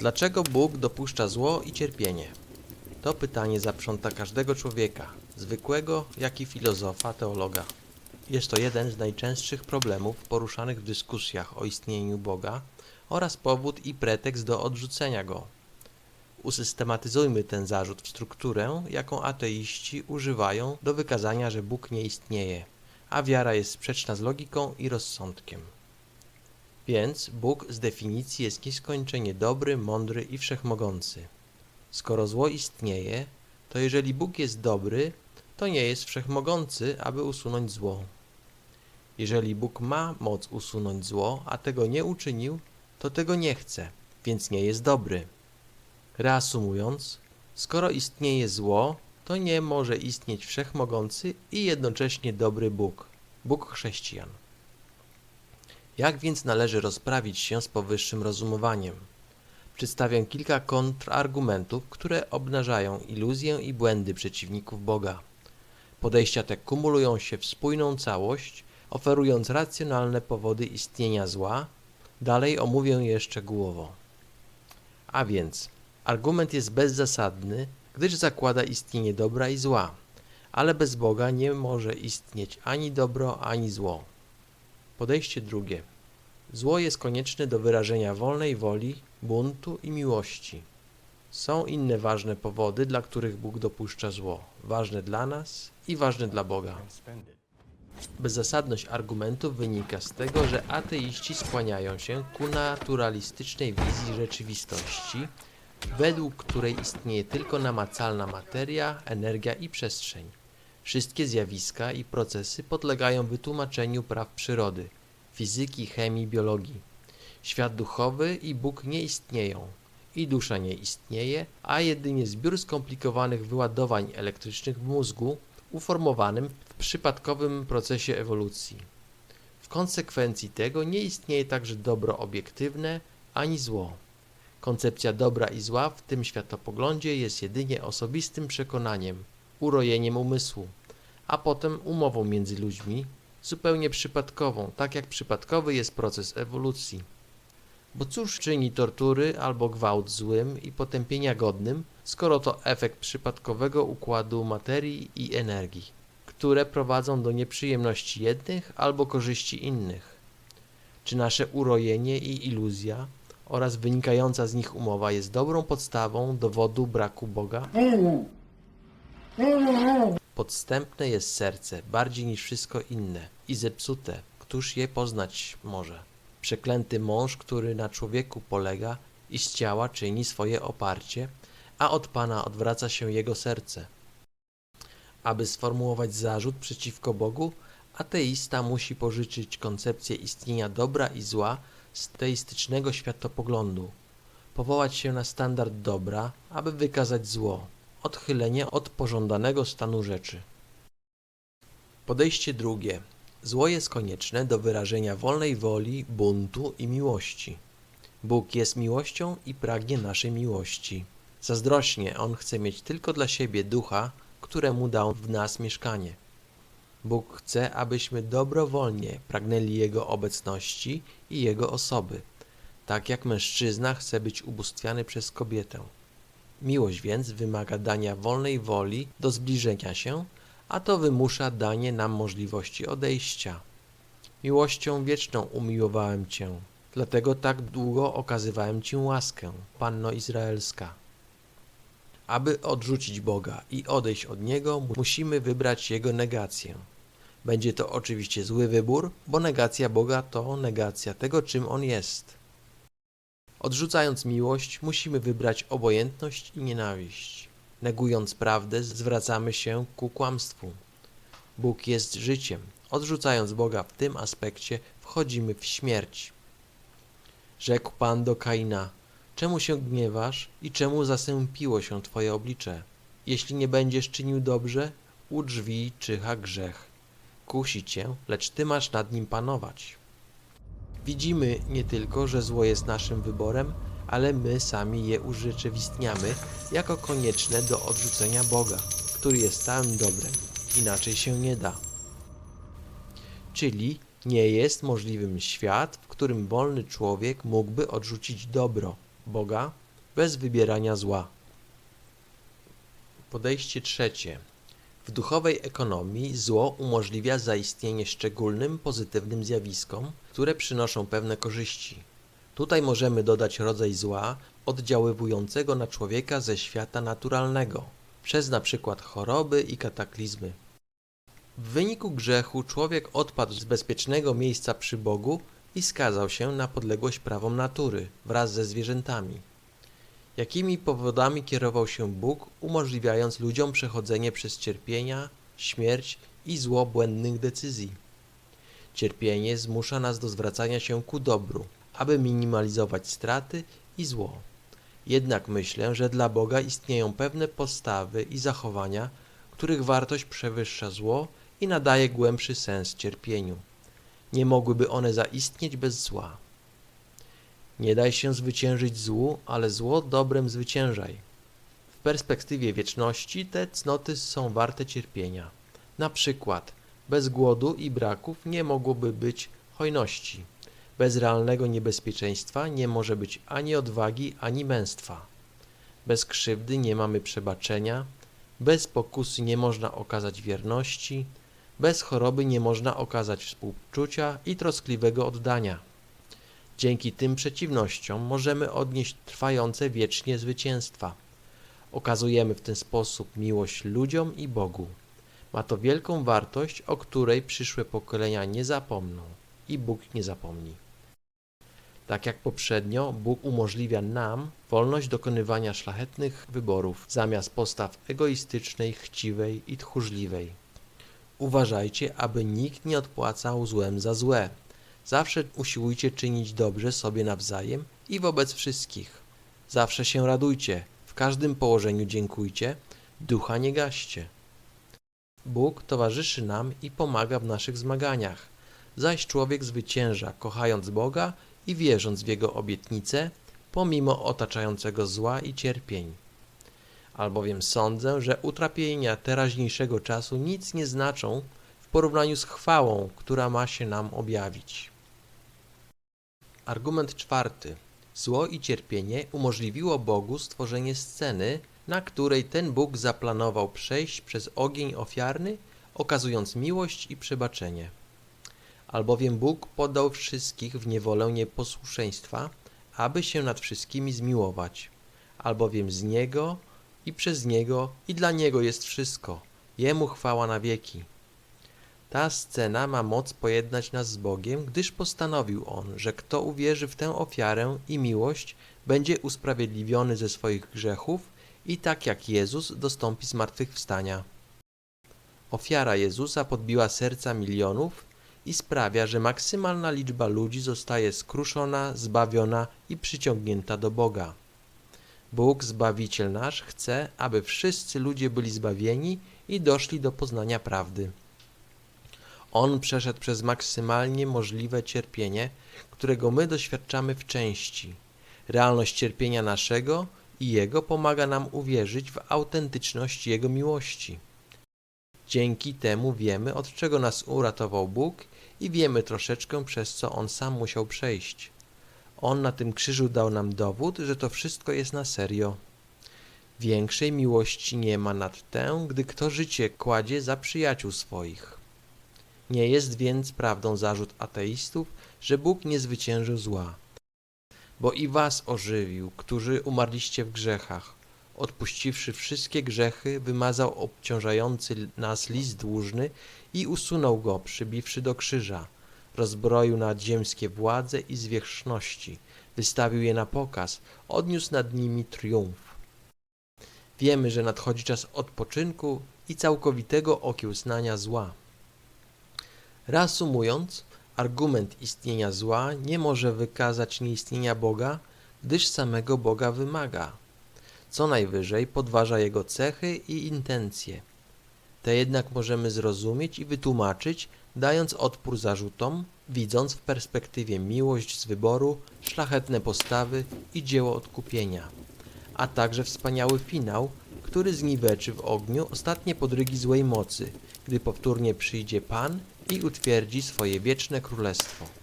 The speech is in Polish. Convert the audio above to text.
Dlaczego Bóg dopuszcza zło i cierpienie? To pytanie zaprząta każdego człowieka, zwykłego, jak i filozofa, teologa. Jest to jeden z najczęstszych problemów poruszanych w dyskusjach o istnieniu Boga oraz powód i pretekst do odrzucenia go. Usystematyzujmy ten zarzut w strukturę, jaką ateiści używają do wykazania, że Bóg nie istnieje, a wiara jest sprzeczna z logiką i rozsądkiem. Więc Bóg z definicji jest nieskończenie dobry, mądry i wszechmogący. Skoro zło istnieje, to jeżeli Bóg jest dobry, to nie jest wszechmogący, aby usunąć zło. Jeżeli Bóg ma moc usunąć zło, a tego nie uczynił, to tego nie chce, więc nie jest dobry. Reasumując, skoro istnieje zło, to nie może istnieć wszechmogący i jednocześnie dobry Bóg, Bóg chrześcijan. Jak więc należy rozprawić się z powyższym rozumowaniem? Przedstawię kilka kontrargumentów, które obnażają iluzję i błędy przeciwników Boga. Podejścia te kumulują się w spójną całość, oferując racjonalne powody istnienia zła. Dalej omówię je szczegółowo. A więc, argument jest bezzasadny, gdyż zakłada istnienie dobra i zła, ale bez Boga nie może istnieć ani dobro, ani zło. Podejście drugie. Zło jest konieczne do wyrażenia wolnej woli, buntu i miłości. Są inne ważne powody, dla których Bóg dopuszcza zło, ważne dla nas i ważne dla Boga. Bezzasadność argumentu wynika z tego, że ateiści skłaniają się ku naturalistycznej wizji rzeczywistości, według której istnieje tylko namacalna materia, energia i przestrzeń. Wszystkie zjawiska i procesy podlegają wytłumaczeniu praw przyrody, fizyki, chemii, biologii. Świat duchowy i Bóg nie istnieją. I dusza nie istnieje, a jedynie zbiór skomplikowanych wyładowań elektrycznych w mózgu, uformowanym w przypadkowym procesie ewolucji. W konsekwencji tego nie istnieje także dobro obiektywne ani zło. Koncepcja dobra i zła w tym światopoglądzie jest jedynie osobistym przekonaniem, urojeniem umysłu, a potem umową między ludźmi, zupełnie przypadkową, tak jak przypadkowy jest proces ewolucji. Bo cóż czyni tortury albo gwałt złym i potępienia godnym, skoro to efekt przypadkowego układu materii i energii, które prowadzą do nieprzyjemności jednych albo korzyści innych? Czy nasze urojenie i iluzja oraz wynikająca z nich umowa jest dobrą podstawą dowodu braku Boga? Podstępne jest serce bardziej niż wszystko inne i zepsute, któż je poznać może? Przeklęty mąż, który na człowieku polega i z ciała czyni swoje oparcie, a od Pana odwraca się jego serce. Aby sformułować zarzut przeciwko Bogu, ateista musi pożyczyć koncepcję istnienia dobra i zła z teistycznego światopoglądu, powołać się na standard dobra, aby wykazać zło, odchylenie od pożądanego stanu rzeczy. Podejście drugie. Zło jest konieczne do wyrażenia wolnej woli, buntu i miłości. Bóg jest miłością i pragnie naszej miłości. Zazdrośnie On chce mieć tylko dla siebie ducha, któremu dał w nas mieszkanie. Bóg chce, abyśmy dobrowolnie pragnęli Jego obecności i Jego osoby, tak jak mężczyzna chce być ubóstwiany przez kobietę. Miłość więc wymaga dania wolnej woli do zbliżenia się, a to wymusza danie nam możliwości odejścia. Miłością wieczną umiłowałem Cię, dlatego tak długo okazywałem Ci łaskę, Panno Izraelska. Aby odrzucić Boga i odejść od Niego, musimy wybrać Jego negację. Będzie to oczywiście zły wybór, bo negacja Boga to negacja tego, czym On jest. Odrzucając miłość, musimy wybrać obojętność i nienawiść. Negując prawdę, zwracamy się ku kłamstwu. Bóg jest życiem. Odrzucając Boga w tym aspekcie, wchodzimy w śmierć. Rzekł Pan do Kaina: Czemu się gniewasz i czemu zasępiło się Twoje oblicze? Jeśli nie będziesz czynił dobrze, u drzwi czyha grzech. Kusi cię, lecz ty masz nad nim panować. Widzimy nie tylko, że zło jest naszym wyborem, ale my sami je urzeczywistniamy jako konieczne do odrzucenia Boga, który jest całym dobrem. Inaczej się nie da. Czyli nie jest możliwym świat, w którym wolny człowiek mógłby odrzucić dobro Boga, bez wybierania zła. Podejście trzecie. W duchowej ekonomii zło umożliwia zaistnienie szczególnym, pozytywnym zjawiskom, które przynoszą pewne korzyści. Tutaj możemy dodać rodzaj zła oddziaływującego na człowieka ze świata naturalnego, przez na przykład choroby i kataklizmy. W wyniku grzechu człowiek odpadł z bezpiecznego miejsca przy Bogu i skazał się na podległość prawom natury wraz ze zwierzętami. Jakimi powodami kierował się Bóg, umożliwiając ludziom przechodzenie przez cierpienia, śmierć i zło błędnych decyzji? Cierpienie zmusza nas do zwracania się ku dobru, aby minimalizować straty i zło. Jednak myślę, że dla Boga istnieją pewne postawy i zachowania, których wartość przewyższa zło i nadaje głębszy sens cierpieniu. Nie mogłyby one zaistnieć bez zła. Nie daj się zwyciężyć złu, ale zło dobrem zwyciężaj. W perspektywie wieczności te cnoty są warte cierpienia. Na przykład, bez głodu i braków nie mogłoby być hojności. Bez realnego niebezpieczeństwa nie może być ani odwagi, ani męstwa. Bez krzywdy nie mamy przebaczenia, bez pokusy nie można okazać wierności, bez choroby nie można okazać współczucia i troskliwego oddania. Dzięki tym przeciwnościom możemy odnieść trwające wiecznie zwycięstwa. Okazujemy w ten sposób miłość ludziom i Bogu. Ma to wielką wartość, o której przyszłe pokolenia nie zapomną i Bóg nie zapomni. Tak jak poprzednio, Bóg umożliwia nam wolność dokonywania szlachetnych wyborów zamiast postaw egoistycznej, chciwej i tchórzliwej. Uważajcie, aby nikt nie odpłacał złem za złe. Zawsze usiłujcie czynić dobrze sobie nawzajem i wobec wszystkich. Zawsze się radujcie, w każdym położeniu dziękujcie, ducha nie gaście. Bóg towarzyszy nam i pomaga w naszych zmaganiach, zaś człowiek zwycięża, kochając Boga i wierząc w Jego obietnice, pomimo otaczającego zła i cierpień. Albowiem sądzę, że utrapienia teraźniejszego czasu nic nie znaczą porównaniu z chwałą, która ma się nam objawić. Argument czwarty. Zło i cierpienie umożliwiło Bogu stworzenie sceny, na której ten Bóg zaplanował przejść przez ogień ofiarny, okazując miłość i przebaczenie. Albowiem Bóg podał wszystkich w niewolę nieposłuszeństwa, aby się nad wszystkimi zmiłować. Albowiem z Niego i przez Niego i dla Niego jest wszystko. Jemu chwała na wieki. Ta scena ma moc pojednać nas z Bogiem, gdyż postanowił On, że kto uwierzy w tę ofiarę i miłość, będzie usprawiedliwiony ze swoich grzechów i tak jak Jezus dostąpi zmartwychwstania. Ofiara Jezusa podbiła serca milionów i sprawia, że maksymalna liczba ludzi zostaje skruszona, zbawiona i przyciągnięta do Boga. Bóg, Zbawiciel nasz, chce, aby wszyscy ludzie byli zbawieni i doszli do poznania prawdy. On przeszedł przez maksymalnie możliwe cierpienie, którego my doświadczamy w części. Realność cierpienia naszego i Jego pomaga nam uwierzyć w autentyczność Jego miłości. Dzięki temu wiemy, od czego nas uratował Bóg i wiemy troszeczkę, przez co On sam musiał przejść. On na tym krzyżu dał nam dowód, że to wszystko jest na serio. Większej miłości nie ma nad tę, gdy kto życie kładzie za przyjaciół swoich. Nie jest więc prawdą zarzut ateistów, że Bóg nie zwyciężył zła. Bo i was ożywił, którzy umarliście w grzechach. Odpuściwszy wszystkie grzechy, wymazał obciążający nas list dłużny i usunął go, przybiwszy do krzyża. Rozbroił nadziemskie władze i zwierzchności, wystawił je na pokaz, odniósł nad nimi triumf. Wiemy, że nadchodzi czas odpoczynku i całkowitego okiełznania zła. Reasumując, argument istnienia zła nie może wykazać nieistnienia Boga, gdyż samego Boga wymaga. Co najwyżej podważa jego cechy i intencje. Te jednak możemy zrozumieć i wytłumaczyć, dając odpór zarzutom, widząc w perspektywie miłość z wyboru, szlachetne postawy i dzieło odkupienia, a także wspaniały finał, który zniweczy w ogniu ostatnie podrygi złej mocy, gdy powtórnie przyjdzie Pan i utwierdzi swoje wieczne królestwo.